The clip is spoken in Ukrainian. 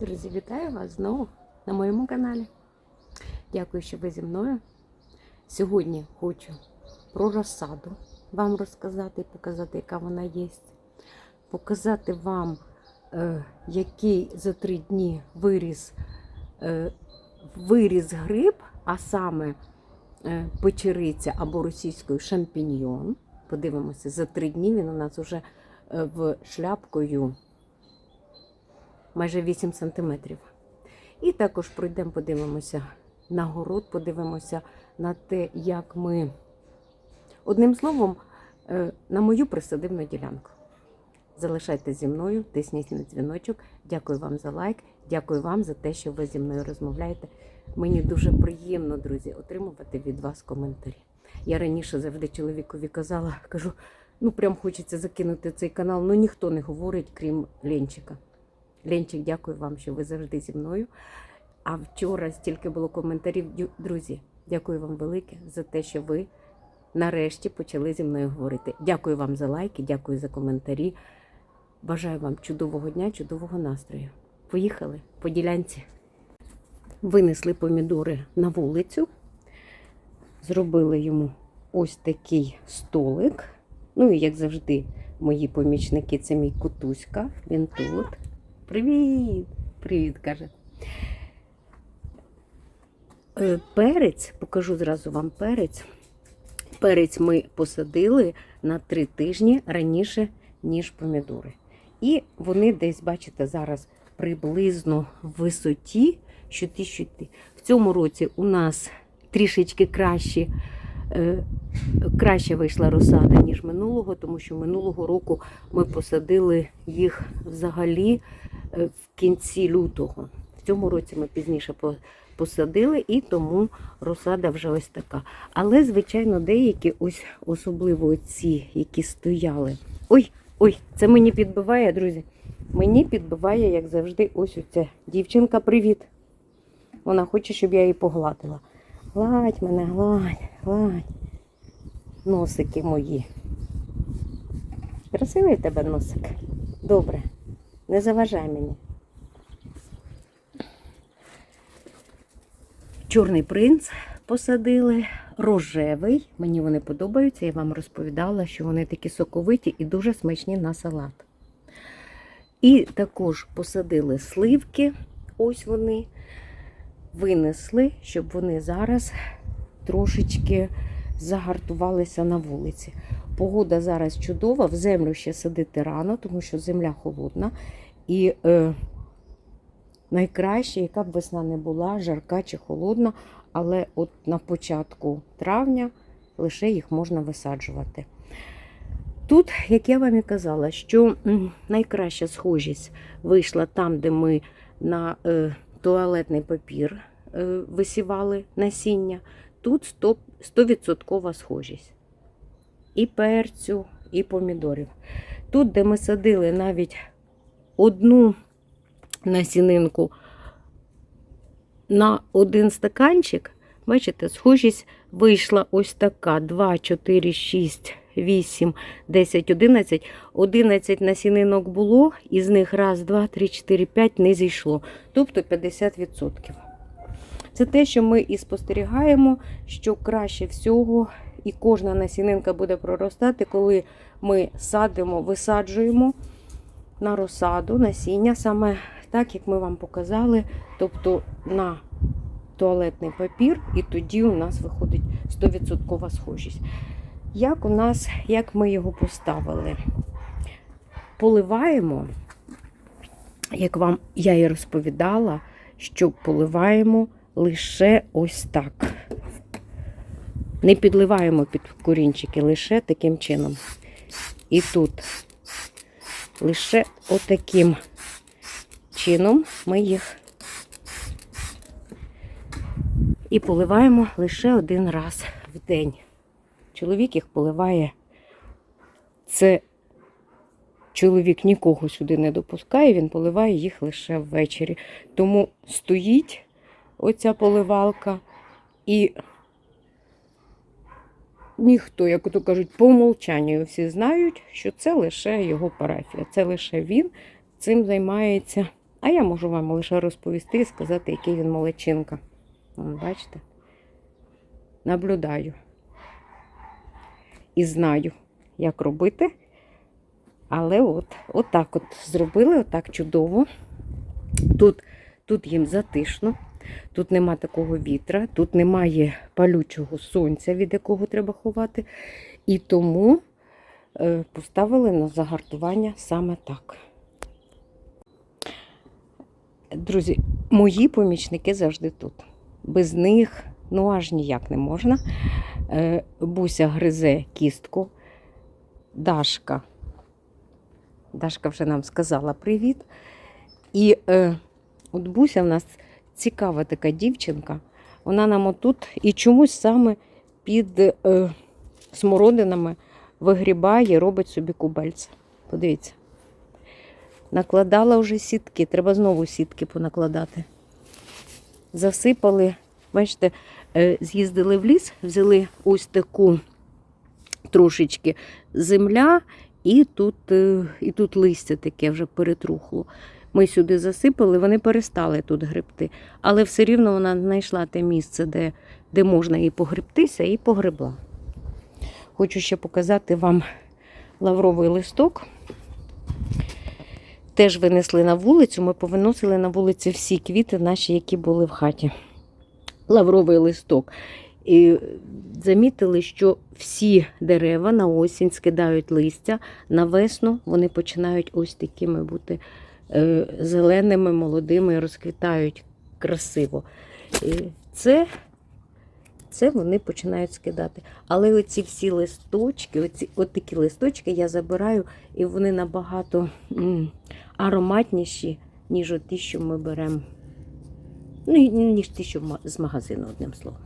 Друзі, вітаю вас знову на моєму каналі. Дякую, що ви зі мною. Сьогодні хочу про розсаду вам розказати, показати, яка вона є. Показати вам, е, який за три дні виріс, е, виріс гриб, а саме е, печериця або російською шампіньйон. Подивимося, за три дні він у нас вже в шляпкою майже 8 сантиметрів. І також пройдемо, подивимося на город, подивимося на те, як ми, одним словом, е, на мою присадибну ділянку. Залишайтеся зі мною, тисніть на дзвіночок. Дякую вам за лайк, дякую вам за те, що ви зі мною розмовляєте. Мені дуже приємно, друзі, отримувати від вас коментарі. Я раніше завжди чоловікові казала, кажу, ну прям хочеться закинути цей канал, ну ніхто не говорить, крім Ленчика. Ленчик, дякую вам, що ви завжди зі мною. А вчора стільки було коментарів. Друзі, дякую вам велике за те, що ви нарешті почали зі мною говорити. Дякую вам за лайки, дякую за коментарі. Бажаю вам чудового дня, чудового настрою. Поїхали по ділянці. Винесли помідори на вулицю, зробили йому ось такий столик. Ну і як завжди, мої помічники це мій кутуська. Він тут. Привіт! Привіт, каже. Е, Перець, покажу зразу вам перець. Перець ми посадили на три тижні раніше, ніж помідори. І вони десь, бачите, зараз приблизно в висоті, що ті, що ті. В цьому році у нас трішечки кращі, е, краще вийшла розсада, ніж минулого, тому що минулого року ми посадили їх взагалі в кінці лютого. В цьому році ми пізніше посадили, і тому розсада вже ось така. Але, звичайно, деякі, ось особливо ці, які стояли. Ой, ой, це мені підбиває, друзі. Мені підбиває, як завжди, ось оця дівчинка. Привіт. Вона хоче, щоб я її погладила. Гладь мене, гладь, гладь. Носики мої. Красивий тебе носик. Добре. Не заважай мені. Чорний принц посадили, рожевий. Мені вони подобаються. Я вам розповідала, що вони такі соковиті і дуже смачні на салат. І також посадили сливки. Ось вони винесли, щоб вони зараз трошечки загартувалися на вулиці. Погода зараз чудова, в землю ще садити рано, тому що земля холодна. І е, найкраще, яка б весна не була, жарка чи холодна, але от на початку травня лише їх можна висаджувати. Тут, як я вам і казала, що найкраща схожість вийшла там, де ми на е, туалетний папір е, висівали насіння. Тут 100 100% схожість. І перцю, і помідорів. Тут, де ми садили навіть одну насінинку на один стаканчик, бачите, схожість вийшла ось така: 2, 4, 6, 8, 10, 11. 11 насінинок було, із них раз, два, три, 4, 5 не зійшло. Тобто 50%. Це те, що ми і спостерігаємо, що краще всього, і кожна насінинка буде проростати, коли ми садимо, висаджуємо на розсаду насіння, саме так, як ми вам показали, тобто на туалетний папір, і тоді у нас виходить 100% схожість. Як у нас, як ми його поставили? Поливаємо, як вам я і розповідала, що поливаємо лише ось так. Не підливаємо під корінчики, лише таким чином. І тут лише отаким чином ми їх і поливаємо лише один раз в день. Чоловік їх поливає. Це чоловік нікого сюди не допускає, він поливає їх лише ввечері. Тому стоїть оця поливалка і ніхто, як то кажуть, по умовчанню всі знають, що це лише його парафія. Це лише він цим займається А я можу вам лише розповісти і сказати, який він молодчинка. Бачите? Наблюдаю. І знаю, як робити. Але от, от так от зробили, отак чудово. Тут, тут їм затишно, тут нема такого вітра, тут немає палючого сонця, від якого треба ховати. І тому е, поставили на загартування саме так. Друзі, мої помічники завжди тут. Без них ну аж ніяк не можна. Е, Буся гризе кістку. Дашка. Дашка вже нам сказала привіт. І е, от Буся в нас цікава така дівчинка. Вона нам отут і чомусь саме під е, смородинами вигрібає, робить собі кубельце. Подивіться. Накладала вже сітки, треба знову сітки понакладати. Засипали, бачите, е, з'їздили в ліс, взяли ось таку трошечки земля, і тут, е, і тут листя таке вже перетрухло. Ми сюди засипали, вони перестали тут гребти. Але все рівно вона знайшла те місце, де, де можна і погребтися, і погребла. Хочу ще показати вам лавровий листок. Теж винесли на вулицю. Ми повиносили на вулиці всі квіти наші, які були в хаті. Лавровий листок. І замітили, що всі дерева на осінь скидають листя, на весну вони починають ось такими бути зеленими, молодими, розквітають красиво. І це, це вони починають скидати. Але оці всі листочки, оці, от такі листочки я забираю, і вони набагато м, ароматніші, ніж ті, що ми беремо. Ну, ніж ті, що з магазину, одним словом.